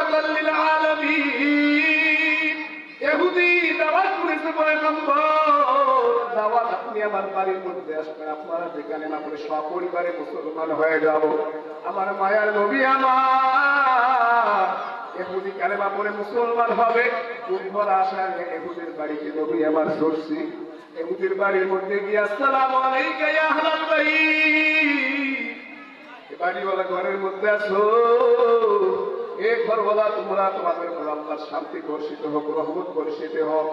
রাহমাতাল লিল আলামিন ইহুদি আমার বাড়ির মধ্যে আসবেন সপরিবারে মুসলমান হয়ে যাব। আমার মায়ার নবী আমার। এহুদি কালেমা পরে মুসলমান হবে। দুর্ভর আশা এহুদির বাড়িতে নবী আমার সরছি এহুদির বাড়ির মধ্যে গিয়ে আসসালামু আলাইকা ইয়া আহলাল বাড়িওয়ালা ঘরের মধ্যে আসো। এ ঘরওয়ালা তোমরা তোমাদের উপর আল্লাহর শান্তি বর্ষিত হোক, রহমত বর্ষিত হোক।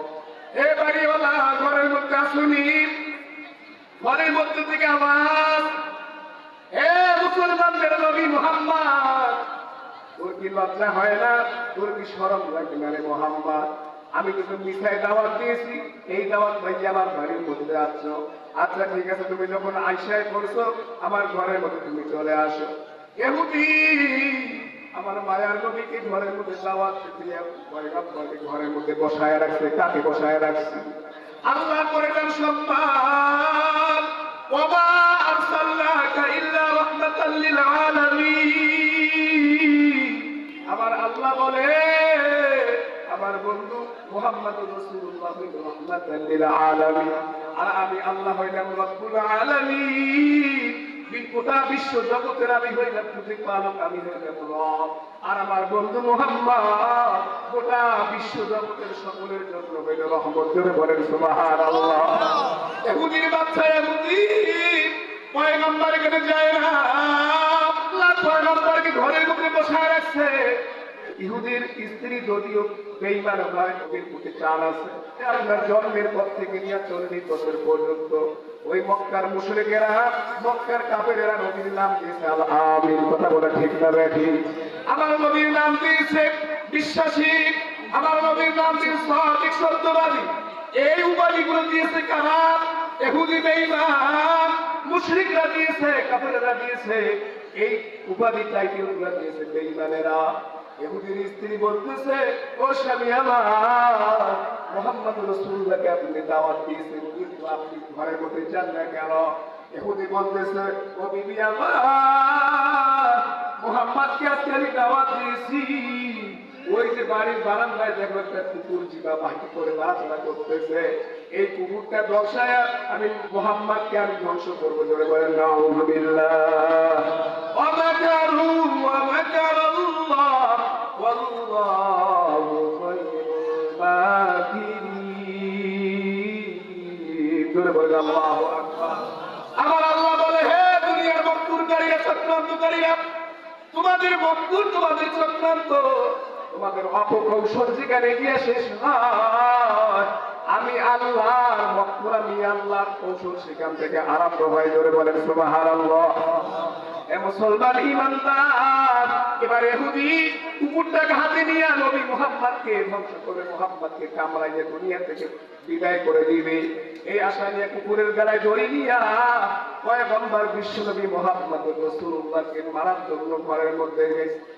এ বাড়িওয়ালা, ঘরের মধ্যে আসুনি। ঘরের মধ্যে থেকে আওয়াজ। এ মুসলমানদের নবী মুহাম্মদ। তোর কি লজ্জা হয় না? তোর কি সরম লাগে না রে মোহাম্মদ? আমি তোকে মিঠাই দাওয়াত দিয়েছি। এই দাওয়াত ভাই আমার বাড়ির মধ্যে আছো আচ্ছা ঠিক আছে, তুমি যখন আইসায় করছ আমার ঘরের মধ্যে তুমি চলে আসো। এহুদি! আমার মায়ার নবীকে ঘরের মধ্যে দাওয়াত দিয়ে ঘরের মধ্যে বসায় রাখছে কাকে বসায় রাখছে। আল্লাহ করে দেন সম্মান। আমার আল্লাহ বলে, আমার বন্ধু আর আমি আল্লাহ হইলাম রব্বুল আলামিন। বি- গোটা বিশ্ব জগতের আমি হইলাম প্রতিপালক, আমি হইলাম আর আমার বন্ধু মোহাম্মদ গোটা বিশ্ব জগতের সকলের জন্য হইল রহমত। করে বলেন সুবাহান আল্লাহ এহুদির বাচ্চা এহুদি, পয়গম্বর এখানে যায় না। পয়গম্বরকে ঘরের মধ্যে বসায় রাখছে। ইহুদির স্ত্রী যদিও বেইমান হয় ওদের প্রতি চাল আছে। জন্মের পর থেকে নিয়ে চল্লিশ বছর পর্যন্ত ওই মক্কার মুশরিকেরা মক্কার কাপেরেরা নবীর নাম দিয়েছে আল আমিন কথা বলে ঠিক না ব্যাঠি আমার নবীর নাম দিয়েছে বিশ্বাসী। আমার নবীর নাম দিয়েছে সঠিক সত্যবাদী। এই উপাধিগুলো দিয়েছে কারা? এহুদি বেঈমান। মুশরিকরা দিয়েছে, কাফেররা দিয়েছে। এই উপাধি টাইটেলগুলো দিয়েছে বেঈমানেরা। এহুদির স্ত্রী বলতেছে, ও স্বামী আমার মোহাম্মদ রসুল্লাহকে আপনি দাওয়াত দিয়েছেন, কিন্তু আপনি ঘরের মধ্যে যান না কেন? এহুদি বলতেছে, ও বিবি আমার, মোহাম্মদকে আজকে আমি দাওয়াত দিয়েছি। ওই যে বাড়ির বারান্দায় দেখো একটা কুকুর জিবা বাকি করে নাড়াচাড়া করতেছে। এই কুকুরটা দশায় আমি মোহাম্মদকে আমি ধ্বংস করব, জোরে বলেন, নাউজুবিল্লাহ। ওয়ামাকারু ওয়ামাকারাল্লাহ ওয়াল্লাহু। জোরে বলেন আল্লাহু আমার আল্লাহ বলে, হে দুনিয়ার মক্কুরকারীরা, চক্রান্তকারীরা, তোমাদের মক্কুর, তোমাদের চক্রান্ত, তোমাদের অপকৌশল যেখানে গিয়ে শেষ নয়। আমি আল্লাহর মক্কুর, আমি আল্লাহর কৌশল সেখান থেকে আরম্ভ হয়। ধরে বলেন, সুবহানাল্লাহ। এ মুসলমান ইমানদার এবার এহুদি কুকুরটাকে হাতে নিয়ে নবী মোহাম্মদকে ধ্বংস করে মোহাম্মদকে কামড়াইয়ে দুনিয়া থেকে বিদায় করে দিবে। এই আশা নিয়ে কুকুরের গলায় দড়ি নিয়া কয়েক বিশ্বনবী মোহাম্মদ রসুল্লাহকে মারার জন্য ঘরের মধ্যে গেছে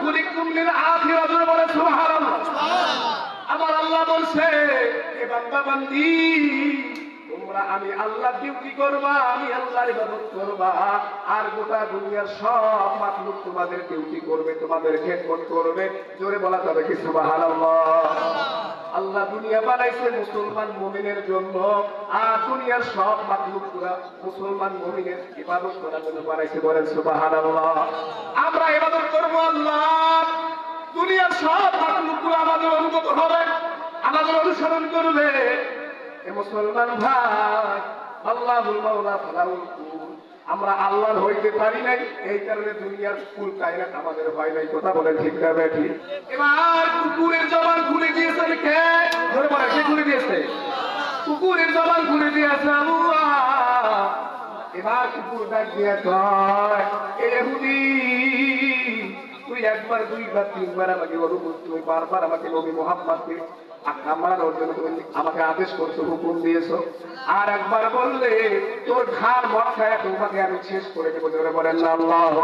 খুলি কেউ বান্দি তোমরা আমি আল্লাহ ডিউটি করবা? আমি করবা। আর গোটা দুনিয়ার সব তোমাদের ডিউটি করবে? তোমাদের খেদমত করবে। জোরে বলা যাবে কি, সুবহানাল্লাহ? আল্লাহ দুনিয়া বানাইছে মুসলমান মুমিনের জন্য। আর দুনিয়ার সব মাতলুকরা মুসলমান মুমিনের ইবাদত করার জন্য বানাইছে বলেন সুবহানাল্লাহ। আমরা ইবাদত করব আল্লাহ। দুনিয়ার সব মাতলুকরা আমাদের অনুগত হবে, আমাদের অনুসরণ করবে। এ মুসলমান ভাই, আল্লাহুল মাওলা ফালাউল কুল। আমরা আল্লাহ হইতে পারি নাই, এই কারণে দুনিয়ার কুল কায়নাত আমাদের হয় নাই, কথা বলে ঠিক না বেঠি এবার কুকুরের জবান খুলে দিয়েছে কে? ধরে বলে কে খুলে দিয়েছে? কুকুরের জবান খুলে দিয়েছে এবার কুকুর ডাক দিয়ে কয়, এ তুই একবার, দুইবার, তিনবার আমাকে অনুভূত তুমি বারবার আমাকে নবী মোহাম্মদকে আমার আমাকে আদেশ করছ হুকুম দিয়েছ। আর একবার বললে তোর ঘাড় তোমাকে আমি শেষ করে দেবো। জোরে বলেন, আল্লাহ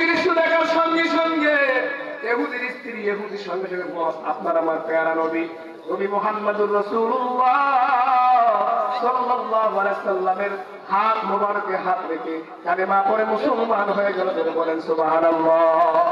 দৃশ্য দেখার সঙ্গে সঙ্গে, এহুদির স্ত্রী, এহুদির সঙ্গে সঙ্গে আপনার আমার পেয়ারা নবী নবী মোহাম্মদুর রসুল্লাহ হাত মোবারকে হাত রেখে কালেমা পরে মুসলমান হয়ে গেল। বলেন, সুবহানাল্লাহ।